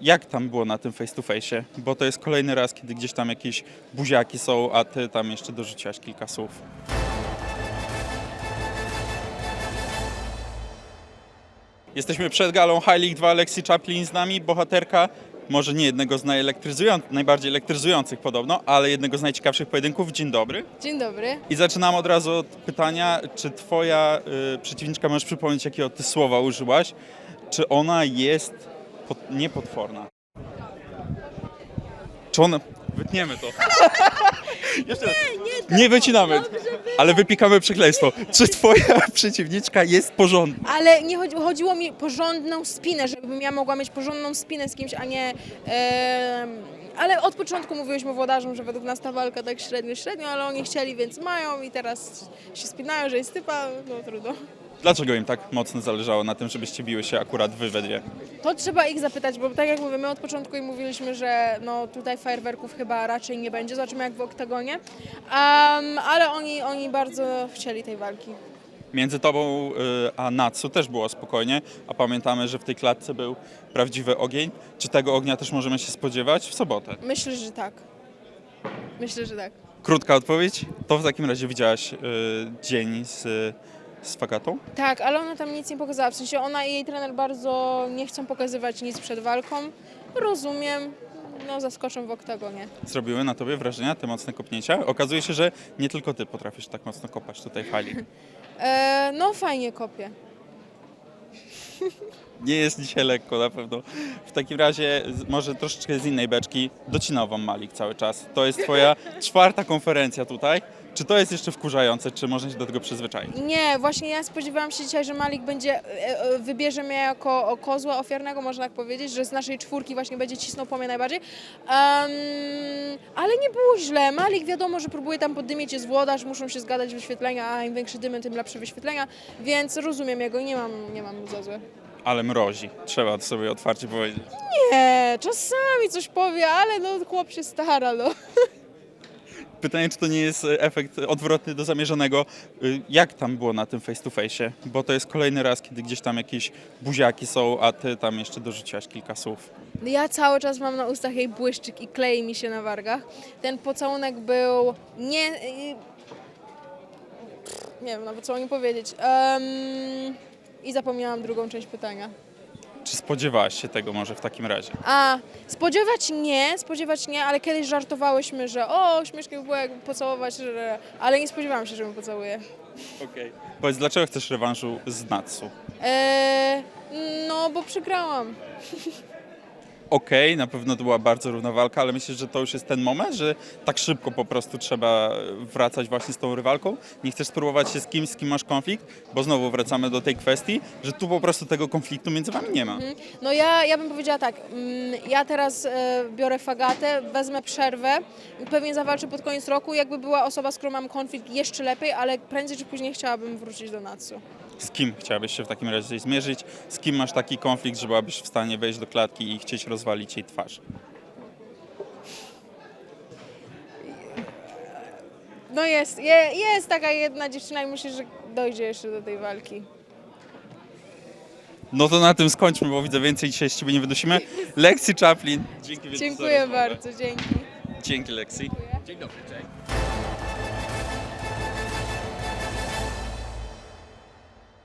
Jak tam było na tym face to face? Bo to jest kolejny raz, kiedy gdzieś tam jakieś buziaki są, a ty tam jeszcze dorzuciłaś kilka słów. Jesteśmy przed galą High League 2 Lexi Chaplin z nami, bohaterka może nie jednego z najelektryzują- najbardziej elektryzujących podobno, ale jednego z najciekawszych pojedynków. Dzień dobry. Dzień dobry. I zaczynam od razu od pytania, czy twoja y, przeciwniczka, możesz przypomnieć, jakiego ty słowa użyłaś? Czy ona jest pot, niepotworna? Czy ona... Wytniemy to. Jeszcze raz. nie wycinamy, ale wypikamy przekleństwo. Czy twoja przeciwniczka jest porządna? Ale nie chodzi, chodziło mi porządną spinę, żebym ja mogła mieć porządną spinę z kimś, a nie... em, ale od początku mówiłyśmy włodarzom, że według nas ta walka tak średnio, średnio, ale oni chcieli, więc mają i teraz się spinają, że jest typa, no trudno. Dlaczego im tak mocno zależało na tym, żebyście biły się akurat wy we dwie? To trzeba ich zapytać, bo tak jak mówię, my od początku im mówiliśmy, że no tutaj fajerwerków chyba raczej nie będzie, zobaczymy jak w oktagonie, ale oni, oni bardzo chcieli tej walki. Między tobą y, a Natsu też było spokojnie, a pamiętamy, że w tej klatce był prawdziwy ogień. Czy tego ognia też możemy się spodziewać w sobotę? Myślę, że tak. Myślę, że tak. Krótka odpowiedź. To w takim razie widziałaś y, dzień z, z Fagatą? Tak, ale ona tam nic nie pokazała. W sensie ona i jej trener bardzo nie chcą pokazywać nic przed walką. Rozumiem. No, zaskoczą w oktagonie. Zrobiły na tobie wrażenia te mocne kopnięcia? Okazuje się, że nie tylko ty potrafisz tak mocno kopać tutaj w hali. E, no, fajnie kopię. Nie jest dzisiaj lekko na pewno. W takim razie z- może troszeczkę z innej beczki docina wam Malik cały czas. To jest twoja czwarta konferencja tutaj. Czy to jest jeszcze wkurzające, czy można się do tego przyzwyczaić? Nie, właśnie ja spodziewałam się dzisiaj, że Malik będzie, e, e, wybierze mnie jako kozła ofiarnego, można tak powiedzieć, że z naszej czwórki właśnie będzie cisnął po mnie najbardziej. Em, ale nie było źle. Malik wiadomo, że próbuje tam poddymieć, jest włodarz, muszą się zgadać wyświetlenia, a im większy dymy, tym lepsze wyświetlenia, więc rozumiem jego i nie mam, nie mam mu za złe. Ale mrozi. Trzeba to sobie otwarcie powiedzieć. Nie, czasami coś powie, ale no chłop się stara, no. Pytanie, czy to nie jest e, efekt odwrotny do zamierzonego. Y, Jak tam było na tym face to face? Bo to jest kolejny raz, kiedy gdzieś tam jakieś buziaki są, a ty tam jeszcze dorzuciłaś kilka słów. Ja cały czas mam na ustach jej błyszczyk i klei mi się na wargach. Ten pocałunek był nie... y, Nie wiem nawet co o nim powiedzieć. Em, I zapomniałam drugą część pytania. Czy spodziewałaś się tego może w takim razie? A, spodziewać nie, spodziewać nie, ale kiedyś żartowałyśmy, że o, śmiesznie by było jakby pocałować, że... ale nie spodziewałam się, że ją pocałuję. Okej. Powiedz, dlaczego chcesz rewanżu z Natsu? E, no, bo przegrałam. Okej, na pewno to była bardzo równa walka, ale myślisz, że to już jest ten moment, że tak szybko po prostu trzeba wracać właśnie z tą rywalką? Nie chcesz spróbować się z kimś, z kim masz konflikt? Bo znowu wracamy do tej kwestii, że tu po prostu tego konfliktu między wami nie ma. No ja, ja bym powiedziała tak, mm, ja teraz e, biorę fagatę, wezmę przerwę, pewnie zawalczę pod koniec roku, jakby była osoba, z którą mam konflikt jeszcze lepiej, ale prędzej czy później chciałabym wrócić do Natsu. Z kim chciałabyś się w takim razie zmierzyć? Z kim masz taki konflikt, że byłabyś w stanie wejść do klatki i chcieć rozwalić jej twarz? No jest, je, jest taka jedna dziewczyna i myślę, że dojdzie jeszcze do tej walki. No to na tym skończmy, bo widzę więcej dzisiaj z ciebie nie wydusimy. Lexi Chaplin. Dzięki wielkie za Dziękuję rozmowę. bardzo, dzięki. Dzięki Lexi. Dzień dobry, cześć.